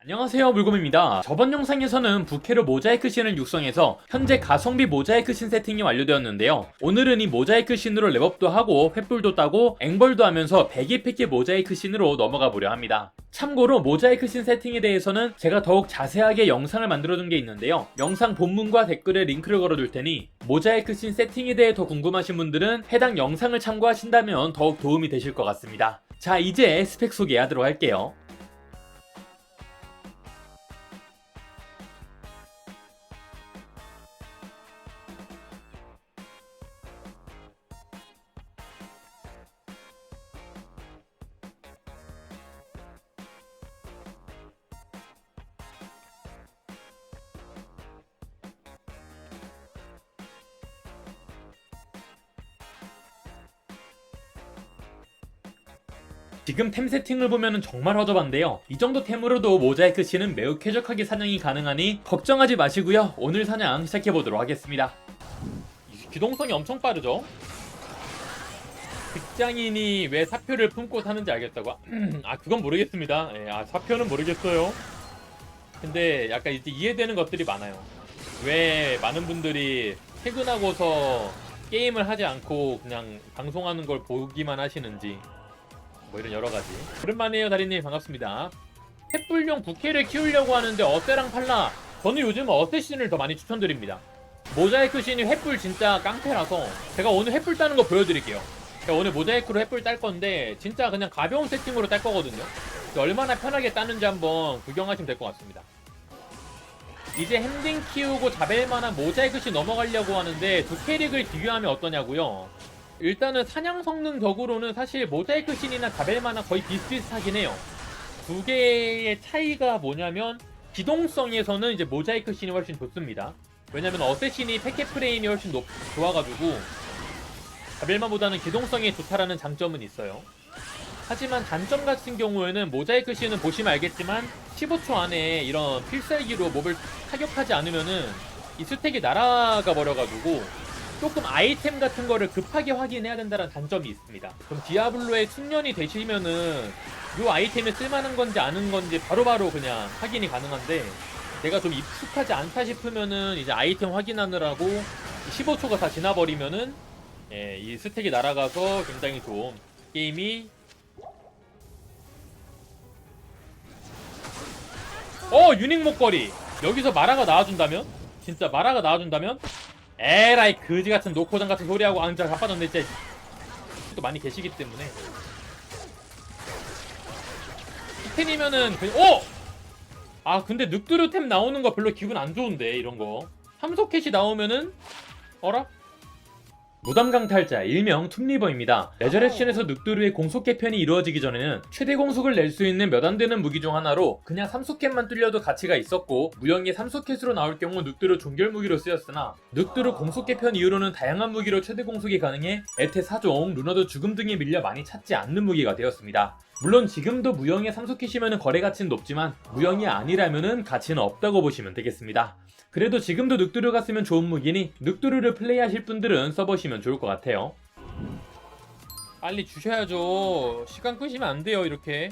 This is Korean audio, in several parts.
안녕하세요 물곰입니다. 저번 영상에서는 부캐로 모자이크 신을 육성해서 현재 가성비 모자이크 신 세팅이 완료되었는데요. 오늘은 이 모자이크 신으로 랩업도 하고 횃불도 따고 앵벌도 하면서 100의 모자이크 신으로 넘어가 보려 합니다. 참고로 모자이크 신 세팅에 대해서는 제가 더욱 자세하게 영상을 만들어둔 게 있는데요. 영상 본문과 댓글에 링크를 걸어둘 테니 모자이크 신 세팅에 대해 더 궁금하신 분들은 해당 영상을 참고하신다면 더욱 도움이 되실 것 같습니다. 자 이제 스펙 소개하도록 할게요 지금 템 세팅을 보면 정말 허접한데요. 이 정도 템으로도 모자이크 씨는 매우 쾌적하게 사냥이 가능하니 걱정하지 마시고요. 오늘 사냥 시작해보도록 하겠습니다. 이 기동성이 엄청 빠르죠? 직장인이 왜 사표를 품고 사는지 알겠다고? 아 그건 모르겠습니다. 예, 아 사표는 모르겠어요. 근데 약간 이제 이해되는 것들이 많아요. 왜 많은 분들이 퇴근하고서 게임을 하지 않고 그냥 방송하는 걸 보기만 하시는지 뭐 이런 여러 가지. 오랜만이에요, 다리님 반갑습니다. 횃불용 부캐를 키우려고 하는데 어세랑 팔라. 저는 요즘 어세신을 더 많이 추천드립니다. 모자이크 신이 횃불 진짜 깡패라서 제가 오늘 횃불 따는 거 보여드릴게요. 제가 오늘 모자이크로 횃불 딸 건데 진짜 그냥 가벼운 세팅으로 딸 거거든요. 얼마나 편하게 따는지 한번 구경하시면 될 것 같습니다. 이제 핸딩 키우고 자벨만한 모자이크씩 넘어가려고 하는데 두 캐릭을 비교하면 어떠냐고요? 일단은 사냥 성능 덕으로는 사실 모자이크 신이나 자벨만한 거의 비슷비슷하긴 해요. 두 개의 차이가 뭐냐면 기동성에서는 이제 모자이크 신이 훨씬 좋습니다. 왜냐면 어쌔신이 패켓 프레임이 훨씬 높, 좋아가지고 자벨만보다는 기동성이 좋다라는 장점은 있어요. 하지만 단점 같은 경우에는 모자이크 신은 보시면 알겠지만 15초 안에 이런 필살기로 몹을 타격하지 않으면은 이 스택이 날아가 버려가지고 조금 아이템 같은 거를 급하게 확인해야 된다는 단점이 있습니다. 그럼 디아블로의 숙련이 되시면은 이 아이템이 쓸만한 건지 아는 건지 바로 바로 그냥 확인이 가능한데 내가 좀 익숙하지 않다 싶으면은 이제 아이템 확인하느라고 15초가 다 지나버리면은 예, 이 스택이 날아가서 굉장히 좀 게임이 어 유닉 목걸이! 여기서 마라가 나와준다면? 진짜 마라가 나와준다면 에라이 그지 같은 노코장 같은 소리하고 아 진짜 자빠졌네 진짜 또 많이 계시기 때문에 히텐이면은 그, 오! 아 근데 늑두루템 나오는 거 별로 기분 안 좋은데 이런 거 함소켓이 나오면은 어라? 무덤 강탈자 일명 툼리버입니다. 레저렉션에서 늑두루의 공속 개편이 이루어지기 전에는 최대 공속을 낼 수 있는 몇 안 되는 무기 중 하나로 그냥 3소켓만 뚫려도 가치가 있었고 무형의 3소켓으로 나올 경우 늑두루 종결 무기로 쓰였으나 늑두루 공속 개편 이후로는 다양한 무기로 최대 공속이 가능해 에테 4종, 루너도 죽음 등에 밀려 많이 찾지 않는 무기가 되었습니다. 물론 지금도 무형의 3소켓이면 거래 가치는 높지만 무형이 아니라면 가치는 없다고 보시면 되겠습니다. 그래도 지금도 늑두루가 쓰면 좋은 무기니 늑두루를 플레이하실 분들은 써보시면 좋을 것 같아요. 빨리 주셔야죠. 시간 끄시면 안 돼요, 이렇게.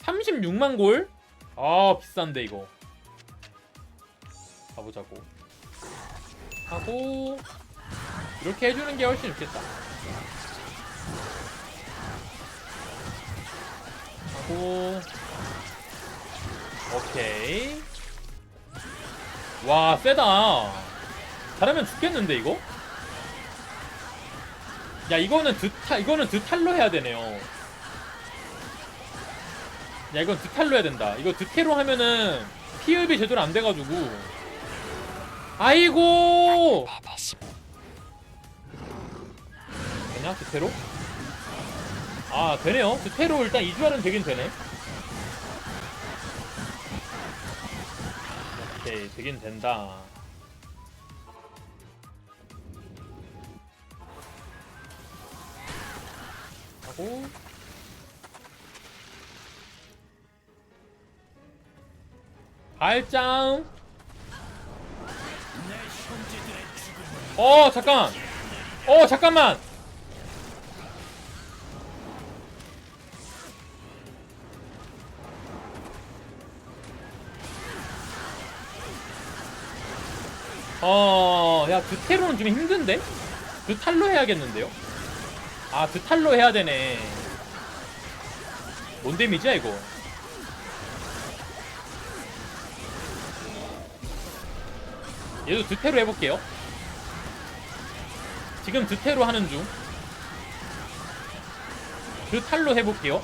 36만 골? 아, 비싼데, 이거. 가보자고. 하고, 이렇게 해주는 게 훨씬 좋겠다. 하고, 오케이. 와 세다. 잘하면 죽겠는데 이거? 야 이거는 드타 이거는 드탈로 해야 되네요. 야 이건 드탈로 해야 된다. 이거 드테로 하면은 피흡이 제대로 안 돼가지고. 아이고! 되냐 드테로? 아 되네요. 드테로 일단 이주하는 되긴 되네. 오케이 되긴 된다. 하고. 발장. 어 잠깐. 어 잠깐만 어, 야, 드테로는 좀 힘든데? 드탈로 해야겠는데요? 아, 드탈로 해야 되네. 뭔 데미지야, 이거? 얘도 드테로 해볼게요. 지금 드테로 하는 중. 드탈로 해볼게요.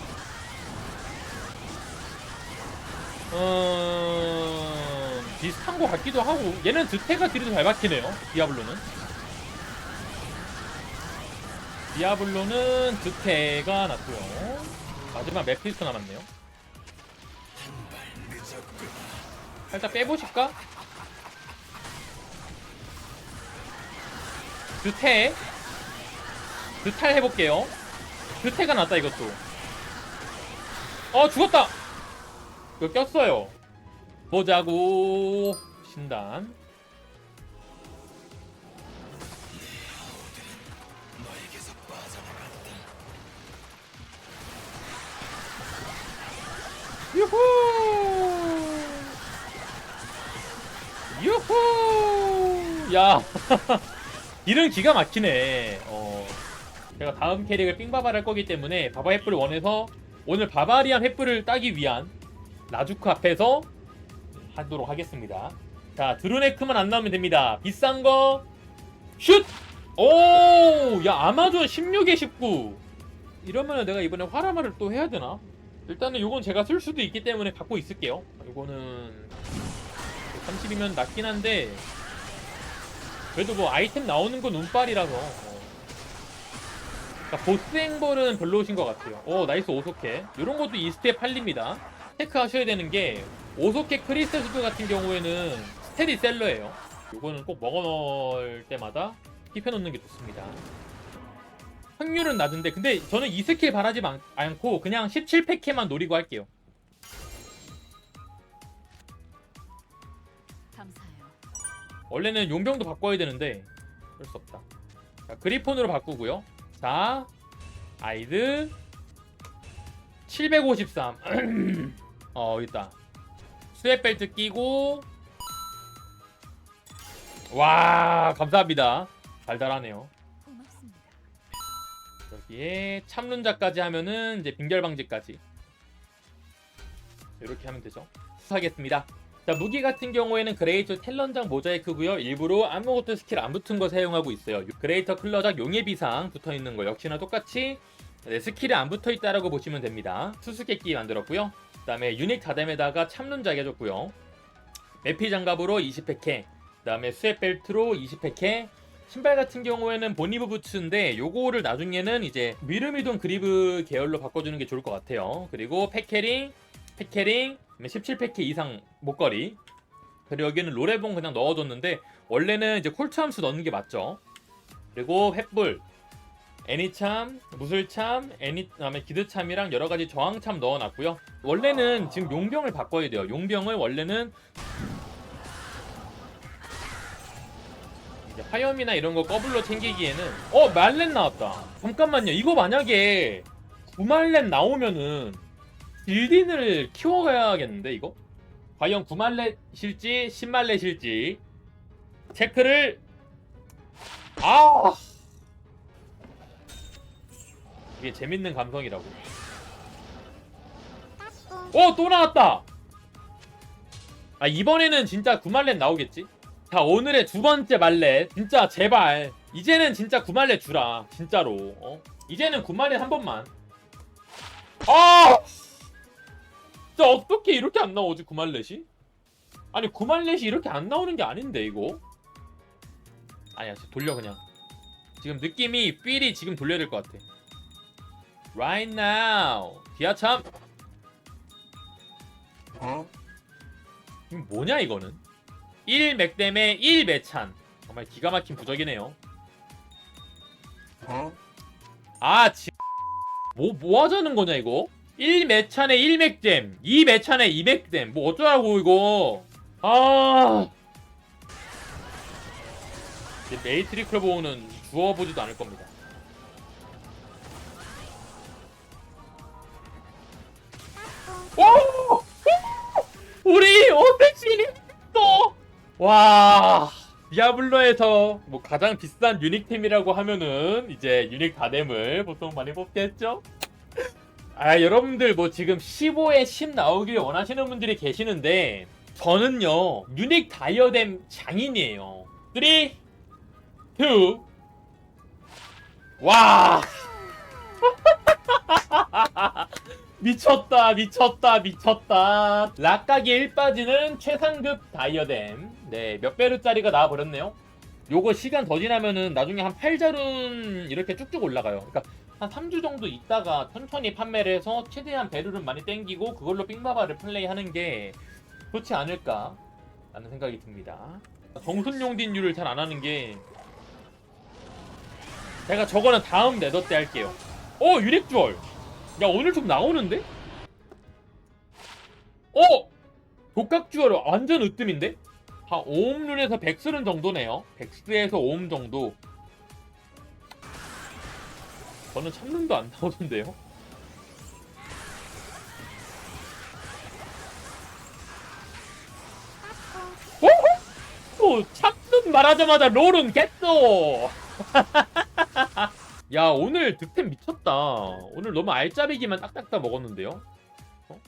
음... 비슷한 것 같기도 하고 얘는 드테가 딜이 잘 박히네요 디아블로는. 디아블로는 드테가 낫고요. 마지막 메피스토 남았네요. 살짝 빼보실까? 드테 드탈 해볼게요. 드테가 낫다 이것도. 어 죽었다! 이거 꼈어요 보자고 신단. 유후! 유후! 야. 이런 기가 막히네. 어. 제가 다음 캐릭을 삥바바를 할 거기 때문에 바바 횃불을 원해서 오늘 바바리안 횃불을 따기 위한 라주크 앞에서 하도록 하겠습니다. 자, 드루네크만 안 나오면 됩니다. 비싼 거 슛! 오! 야, 아마존 16에 19. 이러면 내가 이번에 화라마를 또 해야 되나? 일단은 요건 제가 쓸 수도 있기 때문에 갖고 있을게요. 요거는 30이면 낮긴 한데 그래도 뭐 아이템 나오는 건 운빨이라서 어. 보스 행벌은 별로신 것 같아요. 오 나이스 오소케. 이런 것도 이스트에 팔립니다. 체크 하셔야 되는 게 오소케 크리스탈 수도 같은 경우에는 스테디 셀러예요. 요거는 꼭 먹어놓을 때마다 힙해놓는 게 좋습니다. 확률은 낮은데 근데 저는 이 스킬 바라지 않- 않고 그냥 17팩해만 노리고 할게요. 감사해요. 원래는 용병도 바꿔야 되는데 어쩔 수 없다. 자, 그리폰으로 바꾸고요. 자, 아이드 753. 어, 여기 있다. 스웨벨트 끼고 와, 감사합니다. 달달하네요. 여기에 참눈자까지 하면은 이제 빙결 방지까지 이렇게 하면 되죠. 하겠습니다. 자 무기 같은 경우에는 그레이터 텔런장 모자이크고요. 일부러 아무것도 스킬 안 붙은 거 사용하고 있어요. 그레이터 클러작 용의 비상 붙어 있는 거 역시나 똑같이 네, 스킬이 안 붙어 있다라고 보시면 됩니다. 수수께끼 만들었고요. 그 다음에 유닉 다뎀에다가 참눈작 해줬고요. 매피 장갑으로 20팩해. 그 다음에 스웨 벨트로 20팩해. 신발 같은 경우에는 보니브 부츠인데 요거를 나중에는 이제 미르미돈 그리브 계열로 바꿔주는 게 좋을 것 같아요. 그리고 패캐링, 패캐링, 17패캐 이상 목걸이. 그리고 여기는 로레봉 그냥 넣어줬는데 원래는 이제 콜트함수 넣는 게 맞죠. 그리고 횃불, 애니참, 무술참, 애니 그다음에 기드참이랑 여러 가지 저항참 넣어놨고요. 원래는 지금 용병을 바꿔야 돼요. 용병을 원래는 이제 화염이나 이런 거 꺼블로 챙기기에는 어 말렌 나왔다. 잠깐만요. 이거 만약에 구말렌 나오면은 딜딘을 키워가야겠는데 이거? 과연 구말렛일지 10말렛일지? 체크를 아 이게 재밌는 감성이라고. 어 또 나왔다! 아 이번에는 진짜 구말렛 나오겠지? 자 오늘의 두 번째 말렛. 진짜 제발. 이제는 진짜 구말렛 주라. 진짜로. 어? 이제는 구말렛 한 번만. 아! 진짜 어떻게 이렇게 안 나오지 구말렛이? 아니 구말렛이 이렇게 안 나오는 게 아닌데 이거? 아니야 돌려 그냥. 지금 느낌이 필이 지금 돌려야 될 것 같아 right now. 기아참. 이거 뭐냐 이거는? 1 맥댐에 1 매찬. 정말 기가 막힌 부적이네요. 아 지... 뭐, 뭐 하자는 거냐 이거? 1 매찬에 1 맥댐 2 매찬에 2 맥댐. 뭐 어쩌라고 이거? 아. 이제 메이트리클 보호는 주워보지도 않을 겁니다 오! 우리 어택신이 또! 와 디아블로에서 뭐 가장 비싼 유닉템이라고 하면은 이제 유닉 다뎀을 보통 많이 뽑겠죠? 아 여러분들 뭐 지금 15에 10 나오길 원하시는 분들이 계시는데 저는요 유닉 다이어뎀 장인이에요 3 2 와 미쳤다 미쳤다 미쳤다. 락각이 1 빠지는 최상급 다이어뎀 네몇 배르짜리가 나와버렸네요. 요거 시간 더 지나면은 나중에 한 8자룬 이렇게 쭉쭉 올라가요. 그러니까 한 3주 정도 있다가 천천히 판매를 해서 최대한 배율은 많이 땡기고 그걸로 삥바바를 플레이하는 게 좋지 않을까 라는 생각이 듭니다. 정순용 딘유를 잘 안 하는 게 제가 저거는 다음 네더 때 할게요. 어 유렉주얼 야 오늘 좀 나오는데? 어! 독각주얼 완전 으뜸인데? 한 5옴 룬에서 100스른 정도네요 100스에서 5옴 정도 저는 참눈도 안 나오던데요? 오, 참눈 말하자마자 롤은 겠어 야 오늘 득템 미쳤다. 오늘 너무 알짜배기만 딱딱딱 먹었는데요? 어?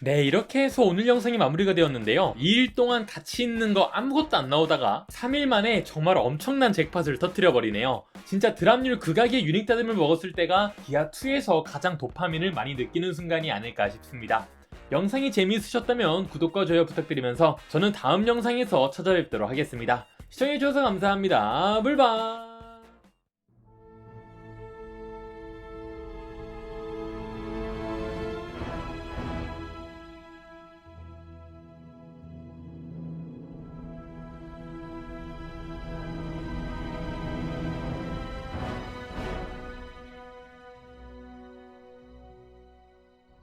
네 이렇게 해서 오늘 영상이 마무리가 되었는데요. 2일 동안 같이 있는 거 아무것도 안 나오다가 3일 만에 정말 엄청난 잭팟을 터트려 버리네요. 진짜 드랍률 극악의 유닉 다듬을 먹었을 때가 기아2에서 가장 도파민을 많이 느끼는 순간이 아닐까 싶습니다. 영상이 재미있으셨다면 구독과 좋아요 부탁드리면서 저는 다음 영상에서 찾아뵙도록 하겠습니다. 시청해주셔서 감사합니다. 물바